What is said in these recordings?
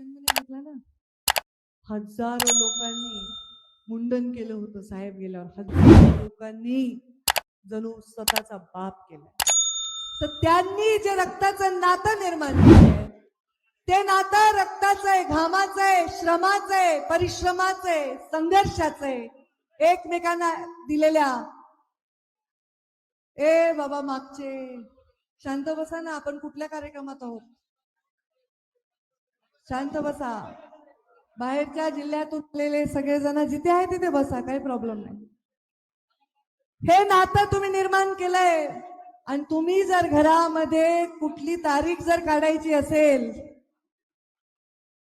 जन्म घेतला ना. हजारो लोकांनी मुंडन केलं होतं साहेब गेल्यावर. हजारो लोकांनी जणू स्वतःचा बाप केला तर त्यांनी जे रक्ताचं नातं निर्माण केलंय ते नातं रक्ताचं आहे घामाचं आहे श्रमाचं आहे परिश्रमाचं आहे संघर्षाचं आहे एकमेकांना दिलेल्या ए बाबा मागचे शांत बसा ना आपण कुठल्या कार्यक्रमात आहोत? शांत बसा. बाहेरच्या जिल्ह्यातून आलेले सगळेजण जिथे आहे तिथे बसा काही प्रॉब्लेम नाही. हे नातं तुम्ही निर्माण केलंय. आणि तुम्ही जर घरामध्ये कुठली तारीख जर काढायची असेल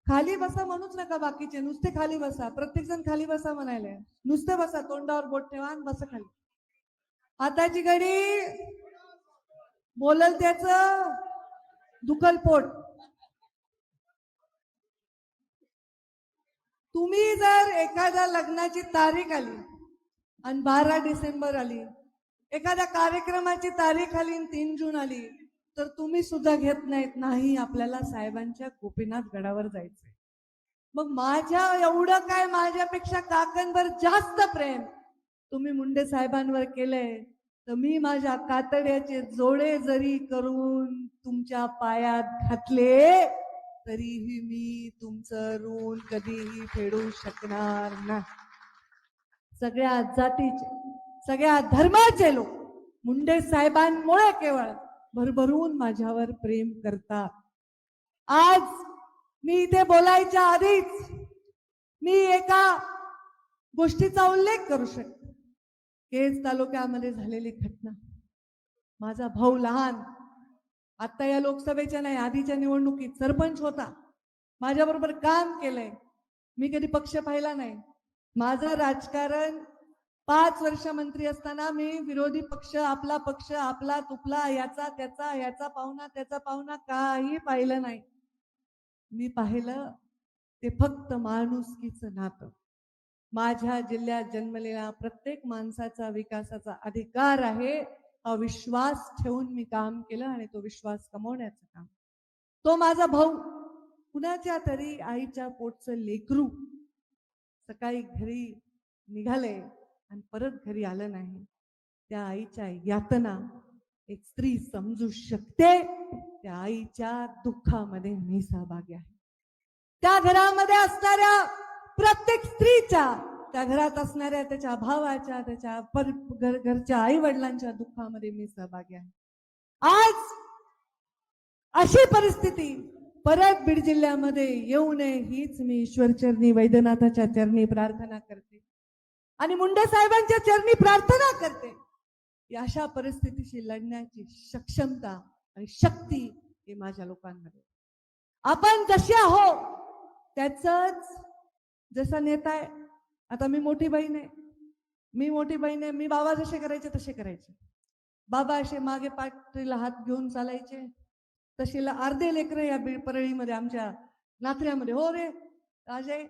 खाली बसा म्हणूच नका बाकीचे. नुसते खाली बसा. प्रत्येक जण खाली बसा म्हणायला. नुसते बसा तोंडावर बोट ठेवा आणि बसा खाली. आताची घडी बोलल त्याच दुखल पोट तुम्ही जर एखाद्या लग्नाची तारीख आली आणि बारा डिसेंबर आली एखाद्या कार्यक्रमाची तारीख आली आणि तीन जून आली तर तुम्ही सुद्धा घेत नाहीत. नाही आपल्याला साहेबांच्या गोपीनाथ गडावर जायचंय. मग माझ्या एवढं काय माझ्यापेक्षा काकांवर जास्त प्रेम तुम्ही मुंडे साहेबांवर केलंय तर मी माझ्या कातड्याचे जोडे जरी करून तुमच्या पायात घातले तरीही मी तुमचं ऋण कधीही फेडू शकणार नाही. सगळ्या जातीचे सगळ्या धर्माचे लोक मुंडे साहेबांमुळे केवळ भरभरून माझ्यावर प्रेम करतात. आज मी इथे बोलायच्या आधीच मी एका गोष्टीचा उल्लेख करू शकते. केज तालुक्यामध्ये झालेली घटना. माझा भाऊ लहान आता या लोकसभेच्या नाही आधीच्या निवडणुकीत सरपंच होता. माझ्याबरोबर काम केलंय. मी कधी पक्ष पाहिला नाही. माझं राजकारण पाच वर्ष मंत्री असताना मी विरोधी पक्ष आपला पक्ष आपला तुपला याचा त्याचा याचा पाहुणा त्याचा पाहुणा काही पाहिलं नाही. मी पाहिलं ते फक्त माणुसकीचं नातं. माझ्या जिल्ह्यात जन्मलेला प्रत्येक माणसाचा विकासाचा अधिकार आहे. विश्वास ठेवून मी काम केलं आणि तो विश्वास कमवण्याचं काम. तो माझा भाऊ. कुणाच्या तरी आईच्या पोटचं लेकरू सकाळी घरी निघाले आणि परत घरी आलं नाही. त्या आईच्या यातना एक स्त्री समजू शकते. त्या आईच्या दुःखामध्ये मी सहभागी आहे. त्या घरामध्ये असणाऱ्या प्रत्येक स्त्रीच्या त्या घरात असणाऱ्या त्याच्या भावाच्या त्याच्या पर घर- घरच्या आई वडिलांच्या दुःखामध्ये मी सहभागी आहे. आज अशी परिस्थिती परत बीड जिल्ह्यामध्ये येऊ नये हीच मी ईश्वर चरणी वैद्यनाथाच्या चरणी प्रार्थना करते. आणि मुंडे साहेबांच्या चरणी प्रार्थना करते. अशा परिस्थितीशी लढण्याची सक्षमता आणि शक्ती हे माझ्या लोकांमध्ये. आपण जसे आहो त्याच जसा नेता आहे आता मी मोठी बहीण आहे. मी मोठी बहीण आहे. मी बाबा जसे करायचे तसे करायचे. बाबा असे मागे पाठीला हात घेऊन चालायचे. तशीला अर्धे लेकरं या परळीमध्ये आमच्या नाथऱ्यामध्ये. हो रे राजे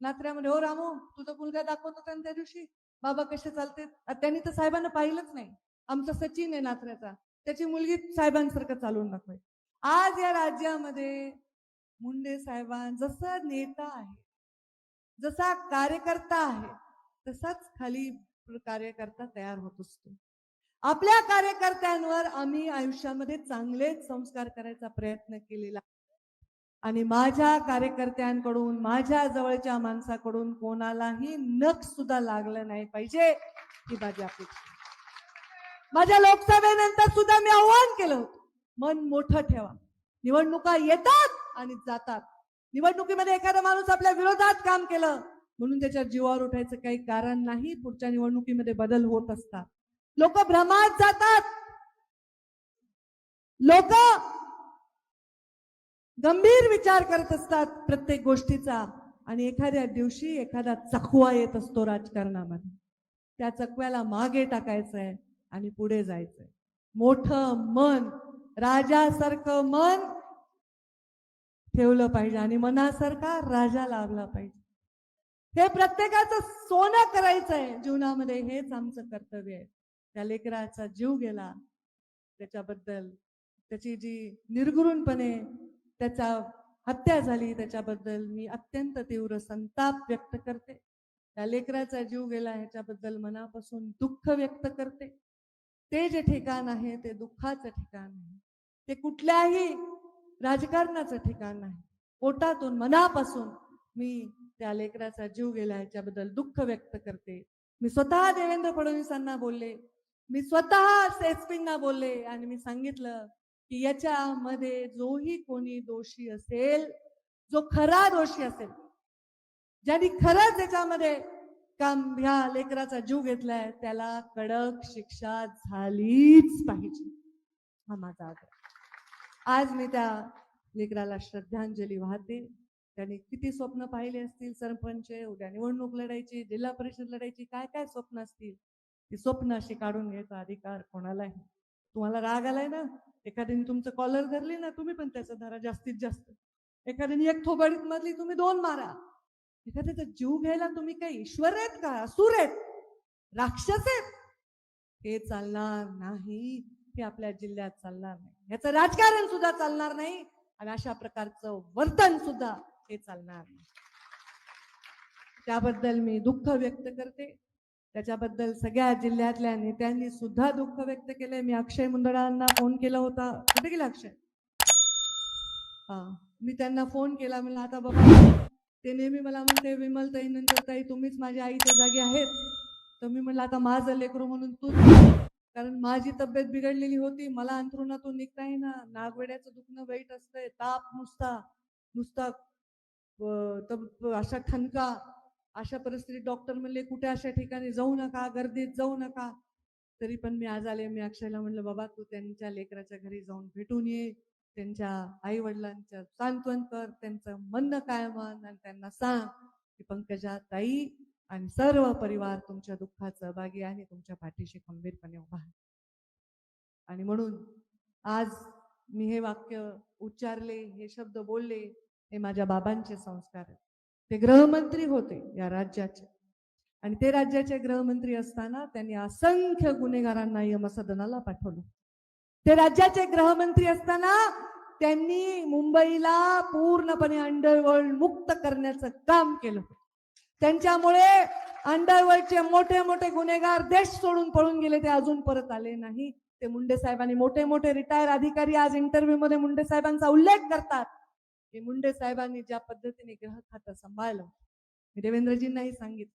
नाथऱ्यामध्ये. हो रामो तुझा मुलगा दाखवत होता त्या दिवशी? बाबा कसे चालते त्यांनी तर साहेबांना पाहिलंच नाही. आमचा सचिन आहे नाथऱ्याचा. त्याची मुलगी साहेबांसारखं चालवून दाखवाय आज या राज्यामध्ये मुंडे साहेबां जसा नेता आहे जसा कार्यकर्ता आहे तसाच खाली कार्यकर्ता तयार होत असतो. आपल्या कार्यकर्त्यांवर आम्ही आयुष्यामध्ये चांगलेच संस्कार करायचा प्रयत्न केलेला आणि माझ्या कार्यकर्त्यांकडून माझ्या जवळच्या माणसाकडून कोणालाही नख सुद्धा लागलं नाही पाहिजे ही माझी अपेक्षा माझ्या लोकसभेनंतर सुद्धा मी आव्हान केलं होतं. मन मोठं ठेवा. निवडणुका येतात आणि जातात. निवडणुकीमध्ये एखादा माणूस आपल्या विरोधात काम केलं म्हणून त्याच्या जीवावर उठायचं काही कारण नाही. पुढच्या निवडणुकीमध्ये बदल होत असतात. लोक भ्रमात जातात. लोक गंभीर विचार करत असतात प्रत्येक गोष्टीचा. आणि एखाद्या दिवशी एखादा चकवा येत असतो राजकारणामध्ये. त्या चकव्याला मागे टाकायचंय आणि पुढे जायचंय. मोठं मन राजासारखं मन ठेवलं पाहिजे आणि मनासारखा राजा लाभला पाहिजे. हे प्रत्येकाचं सोनं करायचंय जीवनामध्ये हेच आमचं कर्तव्य आहे. त्या लेकराचा जीव गेला त्याच्याबद्दल त्याची जी निर्गुणपणे त्याचा हत्या झाली त्याच्याबद्दल मी अत्यंत तीव्र संताप व्यक्त करते. त्या लेकराचा जीव गेला ह्याच्याबद्दल मनापासून दुःख व्यक्त करते. ते जे ठिकाण आहे ते दुःखाचं ठिकाण आहे. ते कुठल्याही राजकारणाचं ठिकाण नाही. पोटातून मनापासून मी त्या लेकराचा जीव गेला ह्याच्याबद्दल दुःख व्यक्त करते. मी स्वतः देवेंद्र फडणवीसांना बोलले मी स्वतः एसपींना बोलले आणि मी सांगितलं की याच्यामध्ये जोही कोणी दोषी असेल जो खरा दोषी असेल ज्यांनी खरंच याच्यामध्ये काम ह्या लेकराचा जीव घेतलाय त्याला कडक शिक्षा झालीच पाहिजे. हा माझा आग्रह. आज मी त्या लेकराला श्रद्धांजली वाहते. त्यांनी किती स्वप्न पाहिले असतील सरपंच उद्या निवडणूक लढायची जिल्हा परिषद लढायची काय काय स्वप्न असतील? ती स्वप्न अशी काढून घ्यायचा अधिकार कोणालाही. तुम्हाला राग आलाय ना? एखाद्याने तुमचं कॉलर धरली ना तुम्ही पण त्याचा धरा जास्तीत जास्त. एखाद्याने एक थोबाडीत मधली तुम्ही दोन मारा. एखाद्याचा जीव घ्यायला तुम्ही काही ईश्वर आहेत का? असुर आहेत? राक्षस आहेत? हे चालणार नाही. हे आपल्या जिल्ह्यात चालणार नाही. ह्याचं राजकारण सुद्धा चालणार नाही आणि अशा प्रकारचं वर्तन सुद्धा हे चालणार नाही. त्याबद्दल मी दुःख व्यक्त करते. त्याच्याबद्दल सगळ्या जिल्ह्यातल्या नेत्यांनी सुद्धा दुःख व्यक्त केलंय. मी अक्षय मुंदडांना फोन केला होता. कुठे गेला अक्षय? हा मी त्यांना फोन केला. म्हणलं आता बाबा ते नेहमी मला म्हणते विमल ताई नंतर ताई तुम्हीच माझ्या आईच्या जागी आहेत. तर मी म्हणलं आता माझं लेकरू म्हणून तूच कारण माझी तब्येत बिघडलेली होती. मला अंथरुणातून निघता येईना. नागवेड्याचं दुखणं वाईट असतंय. ताप नुसता नुसता अशा ठणका अशा परिस्थितीत डॉक्टर म्हणले कुठे अशा ठिकाणी जाऊ नका गर्दीत जाऊ नका. तरी पण मी आज आले मी अक्षयला म्हणलं बाबा तू त्यांच्या लेकराच्या घरी जाऊन भेटून ये. त्यांच्या आई वडिलांच्या सांत्वन कर. त्यांचं म्हणणं काय मान आणि त्यांना सांग की पंकजा ताई आणि सर्व परिवार तुमच्या दुःखात सहभागी आहे तुमच्या पाठीशी खंबीरपणे उभा आहे. आणि म्हणून आज मी हे वाक्य उच्चारले हे शब्द बोलले हे माझ्या बाबांचे संस्कार आहेत. ते गृहमंत्री होते या राज्याचे. आणि ते राज्याचे गृहमंत्री असताना त्यांनी असंख्य गुन्हेगारांना यमसदनाला पाठवलं. ते राज्याचे गृहमंत्री असताना त्यांनी मुंबईला पूर्णपणे अंडरवर्ल्ड मुक्त करण्याचं काम केलं. त्यांच्यामुळे अंडरवर्ल्डचे मोठे मोठे गुन्हेगार देश सोडून पळून गेले ते अजून परत आले नाही. ते मुंडे साहेबांनी मोठे मोठे रिटायर अधिकारी आज इंटरव्ह्यू मध्ये मुंडे साहेबांचा उल्लेख करतात. हे मुंडे साहेबांनी ज्या पद्धतीने ग्रह खातं सांभाळलं मी देवेंद्रजींनाही सांगितलं.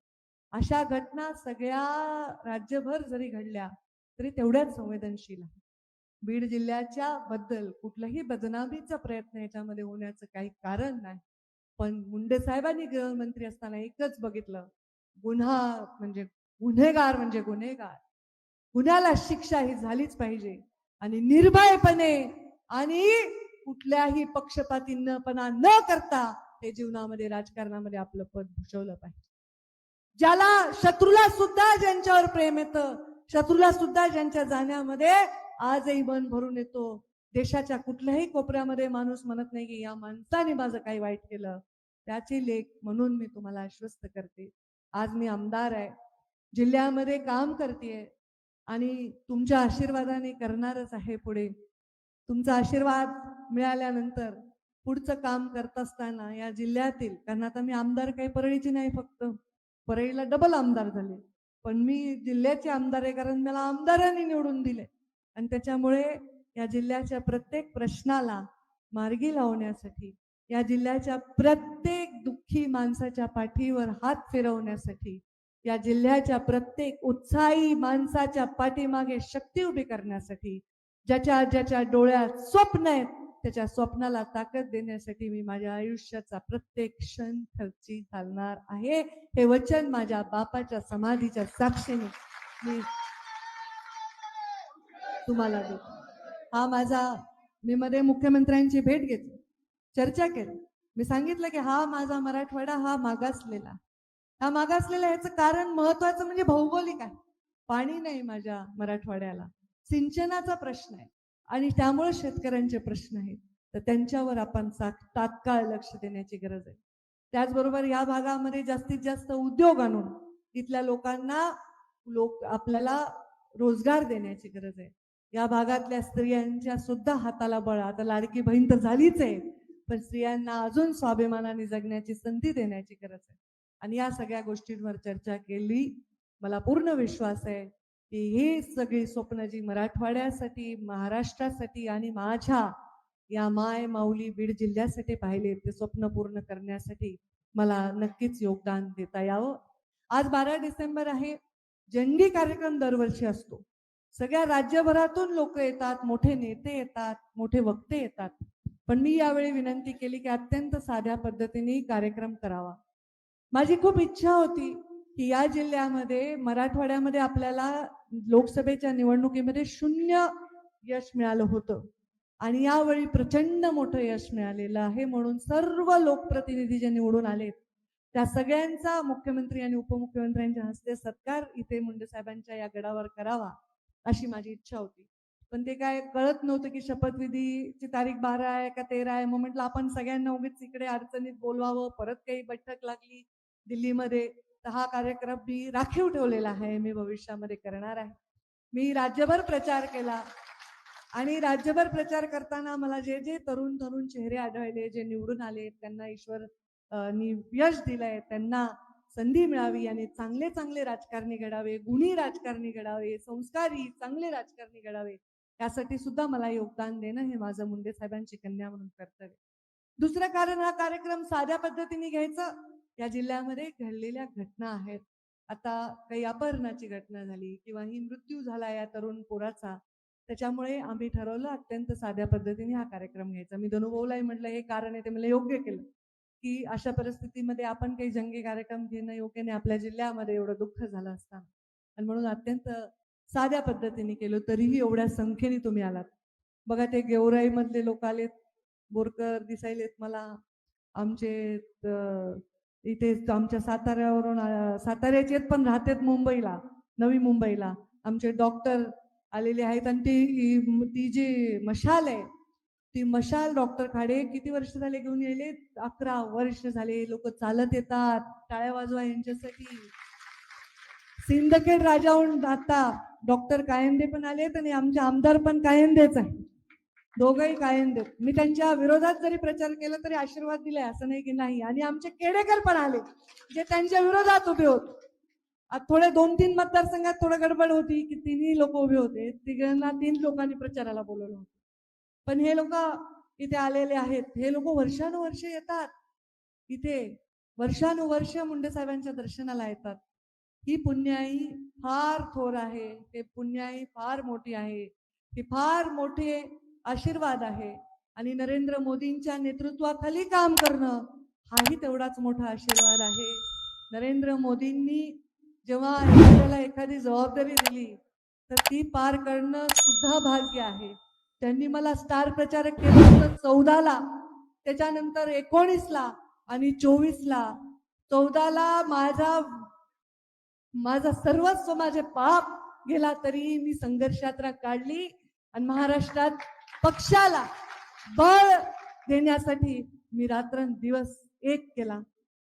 अशा घटना सगळ्या राज्यभर जरी घडल्या तरी तेवढ्याच संवेदनशील आहे बीड जिल्ह्याच्या बद्दल कुठलाही बदनामीचा प्रयत्न याच्यामध्ये होण्याचं काही कारण नाही. पण मुंडे साहेबांनी गृहमंत्री असताना एकच बघितलं गुन्हा म्हणजे गुन्हेगार म्हणजे गुन्हेगार. गुन्ह्याला शिक्षा ही झालीच पाहिजे आणि निर्भयपणे आणि कुठल्याही पक्षपातीपणा न करता ते जीवनामध्ये राजकारणामध्ये आपलं पद भूषवलं पाहिजे. ज्याला शत्रूला सुद्धा ज्यांच्यावर प्रेम येतं शत्रूला सुद्धा ज्यांच्या जाण्यामध्ये आजही मन भरून येतो देशाच्या कुठल्याही कोपऱ्यामध्ये माणूस म्हणत नाही की या माणसाने माझं काही वाईट केलं. त्याची लेख म्हणून मी तुम्हाला आश्वस्त करते. आज मी आमदार आहे. जिल्ह्यामध्ये काम करते आणि तुमच्या आशीर्वादाने करणारच आहे पुढे. तुमचा आशीर्वाद मिळाल्यानंतर पुढचं काम करत असताना या जिल्ह्यातील कारण आता मी आमदार काही परळीची नाही फक्त. परळीला डबल आमदार झाले. पण मी जिल्ह्याचे आमदार आहे कारण मला आमदारांनी निवडून दिले. आणि त्याच्यामुळे या जिल्ह्याच्या प्रत्येक प्रश्नाला मार्गी लावण्यासाठी या जिल्ह्याच्या प्रत्येक दुःखी माणसाच्या पाठीवर हात फिरवण्यासाठी या जिल्ह्याच्या प्रत्येक उत्साही माणसाच्या पाठीमागे शक्ती उभी करण्यासाठी ज्याच्या ज्याच्या डोळ्यात स्वप्न आहेत त्याच्या स्वप्नाला ताकद देण्यासाठी मी माझ्या आयुष्याचा प्रत्येक क्षण खर्ची घालणार आहे. हे वचन माझ्या बापाच्या समाधीच्या साक्षीने मी तुम्हाला देतो. हा माझा मी मध्ये मुख्यमंत्र्यांची भेट घेतली चर्चा केली. मी सांगितलं की हा माझा मराठवाडा हा मागासलेला. हा मागासलेला ह्याचं कारण महत्वाचं म्हणजे भौगोलिक आहे. पाणी नाही माझ्या मराठवाड्याला. सिंचनाचा प्रश्न आहे. आणि त्यामुळे शेतकऱ्यांचे प्रश्न आहेत. तर त्यांच्यावर आपण सा- तात्काळ लक्ष देण्याची गरज आहे. त्याचबरोबर या भागामध्ये जास्तीत जास्त उद्योग आणून तिथल्या लोकांना लोक आपल्याला रोजगार देण्याची गरज आहे. या भागातल्या स्त्रियांच्या सुद्धा हाताला बळ. आता लाडकी बहीण तर झालीच आहे पण स्त्रियांना अजून स्वाभिमानाने जगण्याची संधी देण्याची गरज आहे. आणि या सगळ्या गोष्टींवर चर्चा केली मला पूर्ण विश्वास आहे की ही सगळी स्वप्न जी मराठवाड्यासाठी महाराष्ट्रासाठी आणि माझ्या या माय माऊली बीड जिल्ह्यासाठी पाहिले ते स्वप्न पूर्ण करण्यासाठी मला नक्कीच योगदान देता यावं. आज बारा डिसेंबर आहे जंगी कार्यक्रम दरवर्षी असतो. सगळ्या राज्यभरातून लोक येतात मोठे नेते येतात मोठे वक्ते येतात. पण मी यावेळी विनंती केली की अत्यंत साध्या पद्धतीने कार्यक्रम करावा. माझी खूप इच्छा होती की या जिल्ह्यामध्ये मराठवाड्यामध्ये आपल्याला लोकसभेच्या निवडणुकीमध्ये शून्य यश मिळालं होतं. आणि यावेळी प्रचंड मोठं यश मिळालेलं आहे म्हणून सर्व लोकप्रतिनिधी जे निवडून आलेत त्या सगळ्यांचा मुख्यमंत्री आणि उपमुख्यमंत्र्यांच्या हस्ते सत्कार इथे मुंडे साहेबांच्या या गडावर करावा. अशी माझी इच्छा होती. पण ते काय कळत नव्हतं की शपथविधीची तारीख बारा आहे का तेरा आहे. मग म्हटलं आपण सगळ्यांना उगीच इकडे अडचणीत बोलवावं परत काही बैठक लागली दिल्लीमध्ये तर हा कार्यक्रम मी राखीव ठेवलेला आहे. मी भविष्यामध्ये करणार आहे. मी राज्यभर प्रचार केला आणि राज्यभर प्रचार करताना मला जे जे तरुण तरुण चेहरे आढळले जे निवडून आले त्यांना ईश्वर नी यश दिलंय त्यांना संधी मिळावी याने चांगले चांगले राजकारणी घडावे गुणी राजकारणी घडावे संस्कारी चांगले राजकारणी घडावे यासाठी सुद्धा मला योगदान देणं हे माझं मुंडे साहेबांची कन्या म्हणून कर्तव्य. दुसरं कारण हा कार्यक्रम साध्या पद्धतीने घ्यायचा. या जिल्ह्यामध्ये घडलेल्या घटना आहेत. आता काही अपहरणाची घटना झाली किंवा ही मृत्यू झाला या तरुण पोराचा त्याच्यामुळे आम्ही ठरवलं अत्यंत साध्या पद्धतीने हा कार्यक्रम घ्यायचा. मी धनुभाऊलाही म्हटलं हे कारण आहे ते मला योग्य केलं. की अशा परिस्थितीमध्ये आपण काही जंगी कार्यक्रम घेणं योग्य नाही. आपल्या जिल्ह्यामध्ये एवढं दुःख झालं असतं. आणि म्हणून अत्यंत साध्या पद्धतीने केलं तरीही एवढ्या संख्येने तुम्ही आलात. बघा ते गेवराई मधले लोक आलेत. बोरकर दिसायलेत मला. आमचे इथे आमच्या साताऱ्यावरून साताऱ्याचे आहेत पण राहतात मुंबईला नवी मुंबईला. आमचे डॉक्टर आलेले आहेत आणि ती ती जी मशाल आहे ती मशाल डॉक्टर खाडे किती वर्ष झाले घेऊन येले अकरा वर्ष झाले. लोक चालत येतात. टाळ्या वाजवा यांच्यासाठी. सिंदखेड राजाहून आता डॉक्टर कायंदे पण आलेत आणि आमचे आमदार पण कायंदेच आहे दोघंही कायंदे मी त्यांच्या विरोधात जरी प्रचार केला तरी आशीर्वाद दिलाय असं नाही की नाही. आणि आमचे केडेकर पण आले जे त्यांच्या विरोधात उभे होते. थोडे दोन तीन मतदारसंघात थोडं गडबड होती की तिन्ही लोक उभे होते. तिघांना तीन लोकांनी प्रचाराला बोलवलं होतं. पण हे लोक इथे आलेले आहेत. हे लोक वर्षानुवर्ष येतात. इथे वर्षानुवर्ष मुंडे साहेबांच्या दर्शनाला येतात. ही पुण्याई फार थोर आहे. हे पुण्याई फार मोठी आहे. ही फार मोठे आशीर्वाद आहे. आणि नरेंद्र मोदींच्या नेतृत्वाखाली काम करणं हाही तेवढाच मोठा आशीर्वाद आहे. नरेंद्र मोदींनी जेव्हा एखाद्याला एखादी जबाबदारी दिली तर ती पार करणं सुद्धा भाग्य आहे. त्यांनी मला स्टार प्रचारक केलं होतं चौदाला त्याच्यानंतर एकोणीसला आणि चोवीसला चौदाला माझा माझा सर्वस्व माझे पाप गेला तरी मी संघर्ष यात्रा काढली आणि महाराष्ट्रात पक्षाला बळ देण्यासाठी मी रात्रंदिवस एक केला.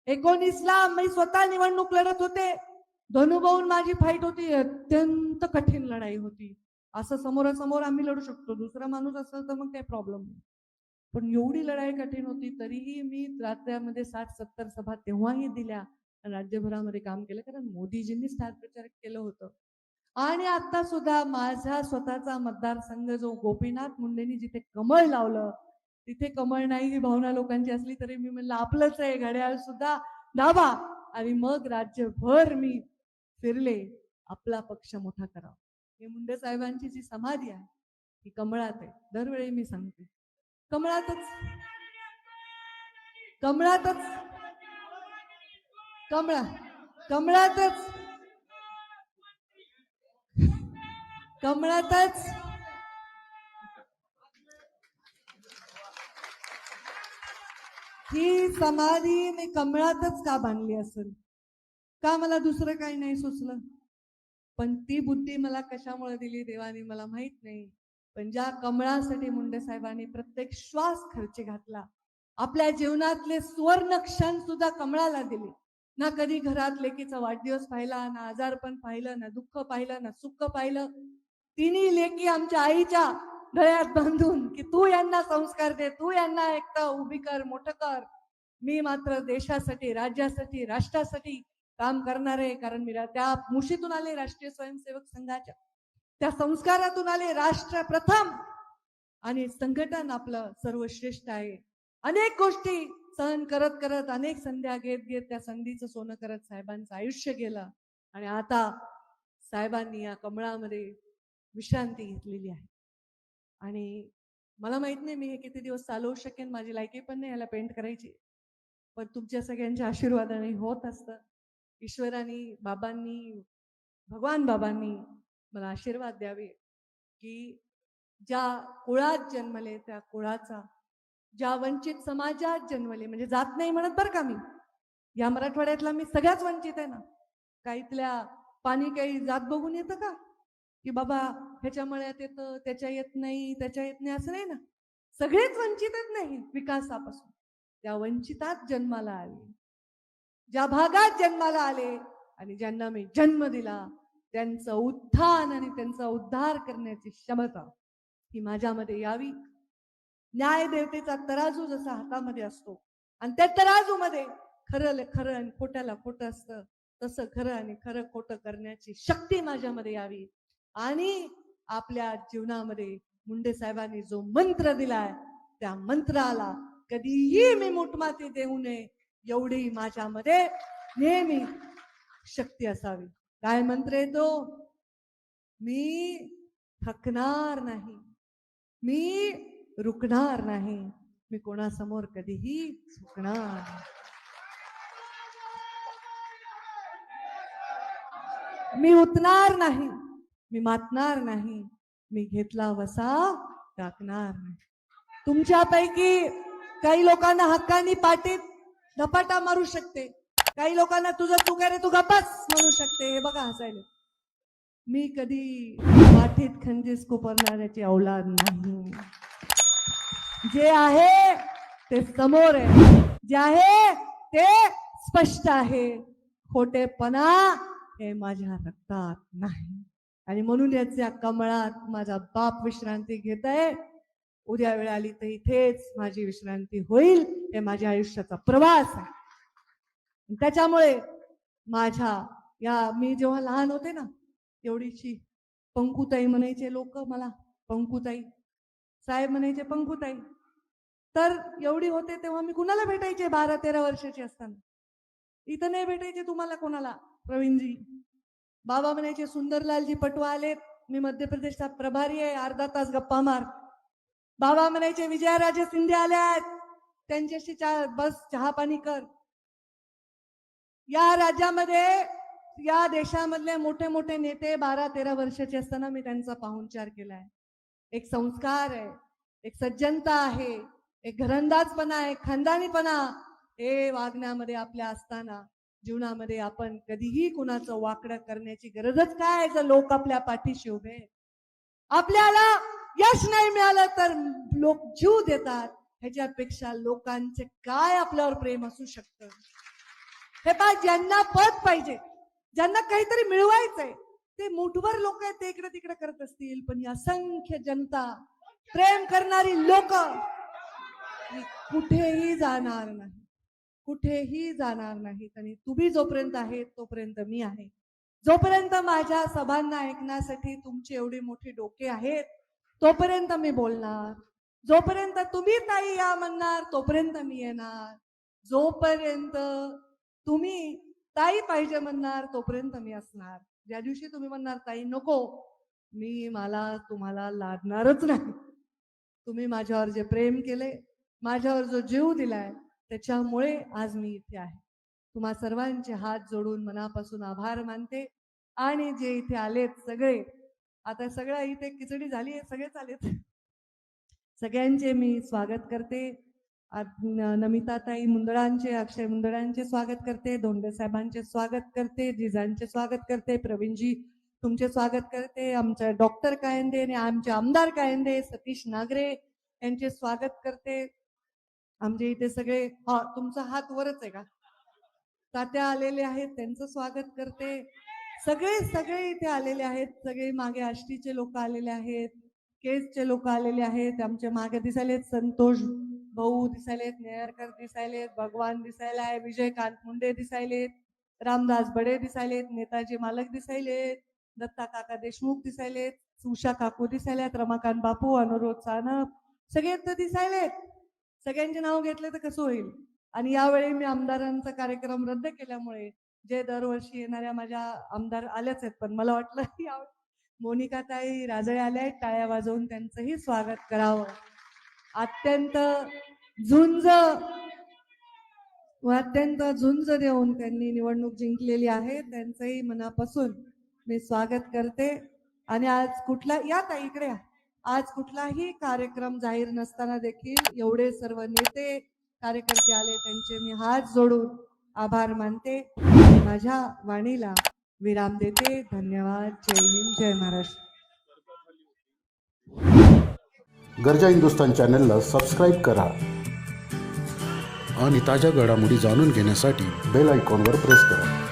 एकोणीसला मी स्वतः निवडणूक लढत होते. धनुभाऊन माझी फाईट होती. अत्यंत कठीण लढाई होती. असं समोरासमोर आम्ही लढू शकतो. दुसरा माणूस असेल तर मग काही प्रॉब्लेम नाही. पण एवढी लढाई कठीण होती तरीही मी रात्र्यामध्ये साठ सत्तर सभा तेव्हाही दिल्या राज्यभरामध्ये काम केलं. कारण मोदीजींनी स्टार प्रचार केलं होतं. आणि आता सुद्धा माझा स्वतःचा मतदारसंघ जो गोपीनाथ मुंडेंनी जिथे कमळ लावलं तिथे कमळ नाही ही भावना लोकांची असली तरी मी म्हणलं आपलंच आहे. घड्याळ सुद्धा दाबा आणि मग राज्यभर मी फिरले. आपला पक्ष मोठा करावा. हे मुंडे साहेबांची जी समाधी आहे ती कमळात आहे. दरवेळी मी सांगते. कमळातच कमळातच कमळा कमळातच कमळातच. ही समाधी मी कमळातच का बांधली असेल? का मला दुसरं काही नाही सुचलं? पण ती बुद्धी मला कशामुळे दिली देवाने मला माहीत नाही. पण ज्या कमळासाठी मुंडे साहेबांनी प्रत्येक श्वास खर्च घातला आपल्या जीवनातले सुवर्ण क्षण सुद्धा कमळाला दिले. ना कधी घरात लेकीचा वाढदिवस पाहिला ना आजारपण पाहिलं ना दुःख पाहिलं ना सुख पाहिलं. तिन्ही लेकी आमच्या आईच्या गळ्यात बांधून की तू यांना संस्कार दे तू यांना एकता उभी कर मोठं कर. मी मात्र देशासाठी राज्यासाठी राष्ट्रासाठी काम करणार आहे कारण मी त्या मुशीतून आले राष्ट्रीय स्वयंसेवक संघाच्या. त्या संस्कारातून आले राष्ट्र प्रथम. आणि संघटन आपलं सर्वश्रेष्ठ आहे. अनेक गोष्टी सहन करत करत अनेक संध्या घेत घेत त्या संधीचं सोनं करत साहेबांचं आयुष्य गेलं. आणि आता साहेबांनी या कमळामध्ये विश्रांती घेतलेली आहे. आणि मला माहीत नाही मी हे किती दिवस चालवू शकेन माझी लायकी पण नाही याला पेंट करायची. पण तुमच्या सगळ्यांच्या आशीर्वादाने होत असतं. ईश्वराने बाबांनी भगवान बाबांनी मला आशीर्वाद द्यावे की ज्या कुळात जन्मले त्या कुळाचा ज्या वंचित समाजात जन्मले म्हणजे जात नाही म्हणत बरं का मी. या मराठवाड्यातला मी सगळ्याच वंचित आहे ना. काही इथल्या पाणी काही जात बघून येतं का? की बाबा ह्याच्या मळ्यात येतं त्याच्या येत नाही त्याच्या येत नाही असं नाही ना. सगळेच वंचितच नाही विकासापासून. त्या वंचितात जन्माला आले. ज्या भागात जन्माला आले आणि ज्यांना मी जन्म दिला त्यांचं उत्थान आणि त्यांचा उद्धार करण्याची क्षमता ही माझ्यामध्ये यावी. न्याय देवतेचा तराजू जसा हातामध्ये असतो आणि त्या तराजूमध्ये खरं खरं आणि खोट्याला खोटं असतं तसं खरं आणि खरं खोटं करण्याची शक्ती माझ्यामध्ये यावी. आणि आपल्या जीवनामध्ये मुंडे साहेबांनी जो मंत्र दिलाय त्या मंत्राला कधीही मी मुठमाती देऊ नये एवढी माझ्यामध्ये नेहमी शक्ती असावी. काय मंत्र आहे तो मी थकणार नाही. मी रुकणार नाही. मी कोणासमोर कधीही चुकणार नाही. मी उतणार नाही. मी मातणार नाही. मी घेतला वसा टाकणार नाही. तुमच्यापैकी काही लोकांना हक्कानी पाटीत धपाटा मारू शकते. काही लोकांना तुझं तू रे तू गप्पाच म्हणू शकते. हे बघा हसायला. मी कधी पाठीत खंजीस कोपरणाऱ्याची औलाद नाही. जे आहे ते समोर आहे. जे आहे ते स्पष्ट आहे. खोटेपणा हे माझ्या रक्तात नाही. आणि म्हणून याच्या कमळात माझा बाप विश्रांती घेत आहे. उद्या वेळ आली तर इथेच माझी विश्रांती होईल हे माझ्या आयुष्याचा प्रवास आहे. त्याच्यामुळे माझ्या या मी जेव्हा लहान होते ना एवढीशी पंकुताई म्हणायचे लोक मला पंकुताई साहेब म्हणायचे पंकुताई. तर एवढी होते तेव्हा मी कुणाला भेटायचे बारा तेरा वर्षाची असताना? इथं नाही भेटायचे तुम्हाला कोणाला प्रवीणजी. बाबा म्हणायचे सुंदरलालजी पटवा आलेत मी मध्य प्रदेशचा प्रभारी आहे अर्धा तास गप्पा मार. बाबा म्हणायचे विजयाराजे शिंदे आल्यात. त्यांच्याशी चा बस चहा पाणी कर. या राज्यामध्ये या देशामधले मोठे मोठे नेते बारा तेरा वर्षाचे असताना मी त्यांचा पाहुणचार केलाय. एक संस्कार आहे एक सज्जनता आहे एक घरंदाजपणा आहे खानदानीपणा. हे वागण्यामध्ये आपल्या असताना जीवनामध्ये आपण कधीही कुणाचं वाकडं करण्याची गरजच काय जर लोक आपल्या पाठीशी उभे आपल्याला यश नाही मिळालं तर लोक जीव देतात. ह्याच्यापेक्षा लोकांचे काय आपल्यावर प्रेम असू शकतं? हे पा ज्यांना पद पाहिजे ज्यांना काहीतरी मिळवायचंय ते मुठभर लोक आहेत ते इकडे तिकडे करत असतील. पण ही असंख्य जनता प्रेम करणारी लोक कुठेही जाणार नाही. कुठेही जाणार नाहीत. आणि तुम्ही जोपर्यंत आहेत तोपर्यंत मी आहे. जोपर्यंत माझ्या सभांना ऐकण्यासाठी तुमची एवढी मोठी डोके आहेत तोपर्यंत मी बोलणार. जोपर्यंत तुम्ही ताई या म्हणणार तोपर्यंत मी येणार. जोपर्यंत तुम्ही ताई पाहिजे म्हणणार तोपर्यंत मी असणार. ज्या दिवशी तुम्ही म्हणणार ताई नको. मी मला तुम्हाला लादणारच नाही. तुम्ही माझ्यावर जे प्रेम केले माझ्यावर जो जीव दिलाय त्याच्यामुळे आज मी इथे आहे. तुम्हा सर्वांचे हात जोडून मनापासून आभार मानते. आणि जे इथे आलेत सगळे आता सगळ्या इथे खिचडी झाली आहे सगळेच आलेत सगळ्यांचे मी स्वागत करते. नमिताताई मुंदळांचे अक्षय मुंदळांचे स्वागत करते. धोंडे साहेबांचे स्वागत करते. जिजांचे स्वागत करते. प्रवीणजी तुमचे स्वागत करते. आमच्या डॉक्टर कायंदे आणि आमचे आमदार कायंदे सतीश नागरे यांचे स्वागत करते. आमचे इथे सगळे हा तुमचा हात वरच आहे का? तात्या आलेले आहेत त्यांचं स्वागत करते. सगळे सगळे इथे आलेले आहेत. सगळे मागे आष्टीचे लोक आलेले आहेत. केसचे लोक आलेले आहेत. आमचे मागे दिसायलेत संतोष भाऊ दिसायलेत नेहरकर दिसायलेत भगवान दिसायला आहे विजयकांत मुंडे दिसायलेत रामदास बडे दिसायलेत नेताजी मालक दिसायलेत दत्ता काका देशमुख दिसायलेत उषा काकू दिसायल्यात रमाकांत बापू अनुरोध सानप सगळे तर दिसायलेत सगळ्यांचे नाव घेतले तर कसं होईल? आणि यावेळी मी आमदारांचा कार्यक्रम रद्द केल्यामुळे जे दरवर्षी येणाऱ्या माझ्या आमदार आल्याच आहेत पण मला वाटलं की मोनिका ताई राजळे आल्या आहेत टाळ्या वाजवून त्यांचंही स्वागत करावं अत्यंत झुंज व अत्यंत झुंज देऊन त्यांनी निवडणूक जिंकलेली आहे त्यांचंही मनापासून मी स्वागत करते आणि आज कुठला या ताई इकडे या. आज कुठलाही कार्यक्रम जाहीर नसताना देखील एवढे सर्व नेते कार्यकर्ते आले त्यांचे मी हात जोडून आभार मानते. माझ्या वाणीला विराम देते. धन्यवाद. जय हिंद. जय महाराष्ट्र. गरजा हिंदुस्तान चॅनलला सबस्क्राईब करा आणि ताज्या घडामोडी जाणून घेण्यासाठी बेल आयकॉनवर प्रेस करा.